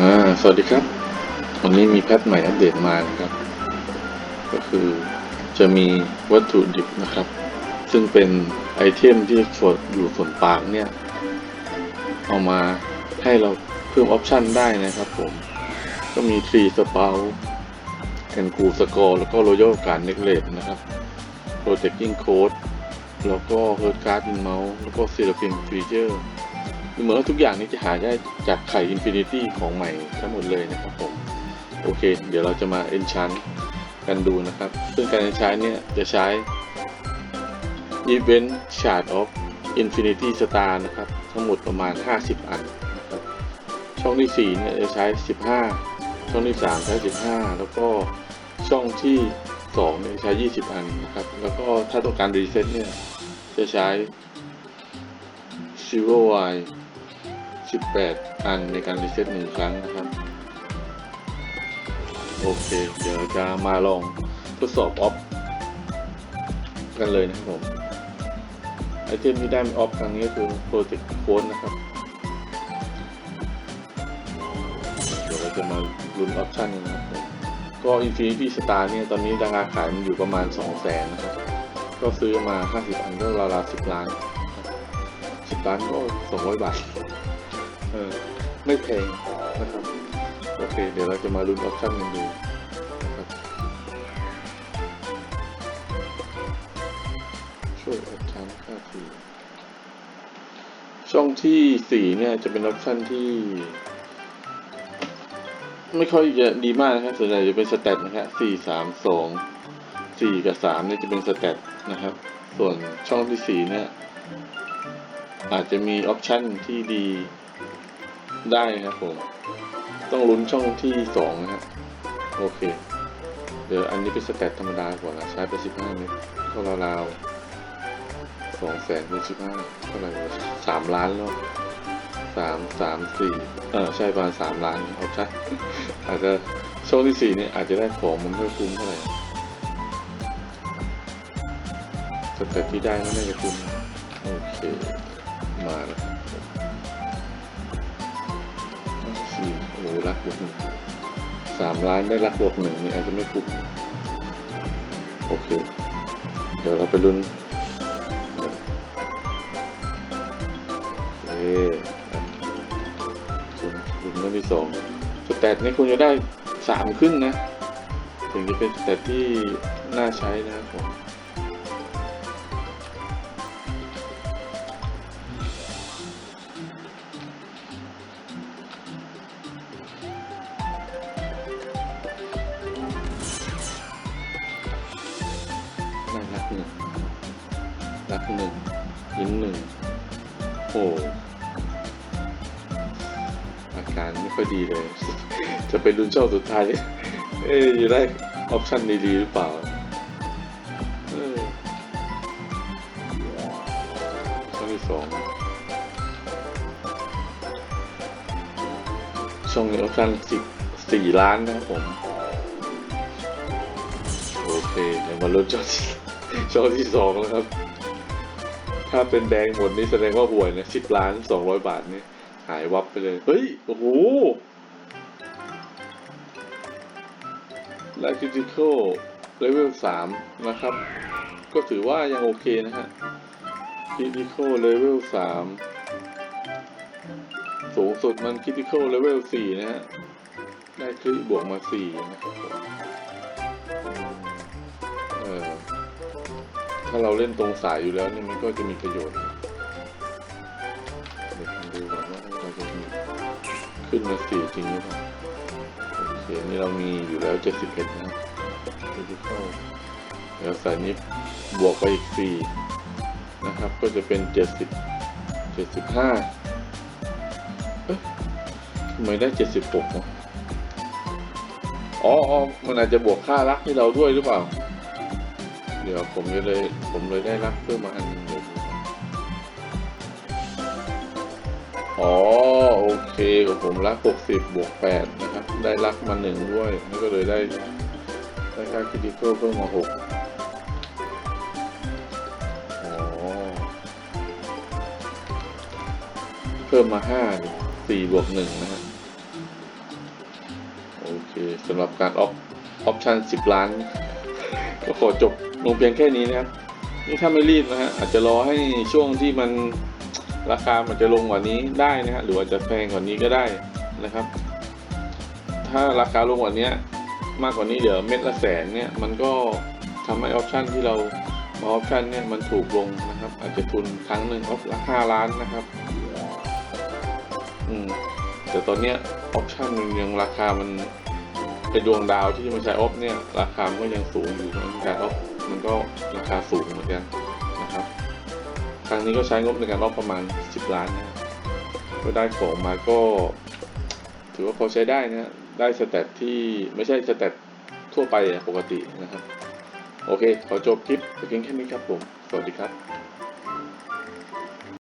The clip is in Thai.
อ่า สวัสดีครับ วันนี้มีแพทใหม่อัปเดตมานะครับ ก็คือจะมีวัตถุดิบนะครับ ซึ่งเป็นไอเทมที่ส่วนอยู่ส่วนปากเนี่ย เอามาให้เราเพิ่มออปชันได้นะครับผม ก็มีทรีสเปาแอนกูสกอร์แล้วก็โรยัลการเน็กเลสนะครับ protecting code แล้วก็ hurt card in mouse แล้วก็ seraphim feature เเหมือนว่าทุกอย่างนี้จะหาได้จากไข่ Infinity ของใหม่ทั้งหมดเลยนะครับผม โอเค เดี๋ยวเราจะมา enchant กันดูนะครับ ซึ่งการ enchant เนี่ยจะใช้ event shard of infinity star นะครับ ทั้งหมดประมาณ 50 อันนะครับช่องที่ 4 เนี่ยจะใช้ 15 ช่องที่ 3 ใช้ 15 แล้วก็ช่องที่ 2 เนี่ยใช้ 20 อันนะครับ แล้วก็ถ้าต้องการ reset เนี่ยจะใช้ zero y 18 อันในการ reset หนึ่งครั้งนะครับ โอเค เดี๋ยวจะมาลองทดสอบออฟกันเลยนะครับผม ไอเทมที่ได้ออฟครั้งนี้ก็คือ protect code นะครับเดี๋ยวเราจะมาลุ้นออปชั่นนะครับก็ Infinity Star เนี่ยตอนนี้ราคาขายมันอยู่ประมาณ 2 0 0 0 0 0นะครับก็ซื้อมา 50 อันก็ราวๆ10 ล้าน 10 ล้านก็ 200 บาท เออไม่แพงนะครับโอเค เดี๋ยวเราจะมาลุ้นออปชั่นกันดูนะครับช่วยออปชั่นค่าทีช่องที่สี่เนี่ยจะเป็นออปชั่นที่ ไม่ค่อยจะดีมากนะครับส่วนใหญ่จะเป็นสเตตนะครับสี่สามสองสี่กับสามเนี่ยจะเป็นสเตตนะครับ ส่วนช่องที่สี่เนี่ยอาจจะมีออปชั่นที่ดี ได้ครับผม ต้องลุ้นช่องที่สองนะฮะโอเค เดี๋ยวอันนี้เป็นสแตทธรรมดาก่อนนะใช้ไปสิบห้าเมตรก็ราวๆสองแสนเป็นสิบห้าเท่าไหร่สามล้านแล้วสามสามสี่เออใช่ประมาณสามล้านเอาใช่อาจจะช่องที่สี่เนี่ยอาจจะได้ของมันไม่คุ้มเท่าไหร่สเตทที่ได้ไม่น่าจะคุ้มโอเค มาแล้ว ครับสี่โอ้โหรักบวกหนึ่งสามล้านได้รักบวกหนึ่งนี่อาจจะไม่คุ้มโอเค เดี๋ยวเราไปลุ้นโอเคส่วนลุ้นเรื่องที่สองสแตทนี่คุณจะได้สามขึ้นนะ ถึงจะเป็นสแตทที่น่าใช้นะครับผม รักหนึ่งยิ้มหนึ่งโอ้อาการไม่ค่อยดีเลย จะไปลุ้นช่องสุดท้าย เอ๊ะจะได้ออปชั่นดีๆหรือเปล่าออช่องที่สองช่องนี้ออปชั่นสิบสี่ล้านนะครับผม โอเคเดี๋ยวมาลุ้นช่องที่ช่องที่สองแล้วครับ ถ้าเป็นแดงหมดนี่แสดงว่าห่วยนะสิบล้านสองร้อยบาทนี่หายวับไปเลย เฮ้ย โอ้โหไลท์คิติคอลเลเวลสามนะครับ ก็ถือว่ายังโอเคนะฮะคริติคอลเลเวลสามสูงสุดมันคริติคอลเลเวลสี่นะฮะ ได้คลิบวกมาสี่นะครับ ถ้าเราเล่นตรงสายอยู่แล้วนี่มันก็จะมีประโยชน์เดี๋ยวผมดูก่อนว่าเราจะมีขึ้นมาสี่จริงหรือเปล่าโอเคนี่เรามีอยู่แล้วเจ็ดสิบเอ็ดนะดิจิทัลแล้วสายนี้บวกไปอีกสี่นะครับ ก็จะเป็นเจ็ดสิบเจ็ดสิบห้าเอ๊ะทำไมได้เจ็ดสิบหกอ๋อ มันอาจจะบวกค่ารักให้เราด้วยหรือเปล่า เดี๋ยวผมเลย ผมเลยได้รับเพิ่มมาอันหนึงเลยอ๋อโอเคของผมรักหกสิบบวกแปดนะครับ ได้รักมาหนึ่งด้วยแล้วก็เลยได้ ได้ค่าคิดิคอลเพิ่มมาหกอ๋อเพิ่มมาห้าสี่บวกหนึ่งนะฮะสำหรับการออฟออปชั่น10ล้าน ก็ขอจบ ลงเพียงแค่นี้นะครับ นี่ถ้าไม่รีบนะฮะอาจจะรอให้ช่วงที่มันราคามันจะลงกว่านี้ได้นะฮะหรือว่าจจะแพงกว่านี้ก็ได้นะครับ ถ้าราคาลงกว่านี้มากกว่านี้เหลือเม็ดละแสนเนี่ยมันก็ทำให้ออปชันที่เรามาออปชันเนี่ยมันถูกลงนะครับ อาจจะทุนครั้งหนึ่งออฟละห้าล้านนะครับอืมแต่ตอนเนี้ยออปชันมันยังราคามัน เป็นดวงดาวที่มันใช้ออฟเนี่ย ราคามันก็ยังสูงอยู่นะการออฟมันก็ราคาสูงเหมือนกันนะครับครั้งนี้ก็ใช้งบในการออฟประมาณ 10 ล้านนะก็ได้ของมาก็ ถือว่าพอใช้ได้นะได้สเตตที่ไม่ใช่สเตตทั่วไปอะปกตินะครับ โอเค ขอจบคลิปเพียงแค่นี้ครับผม สวัสดีครับ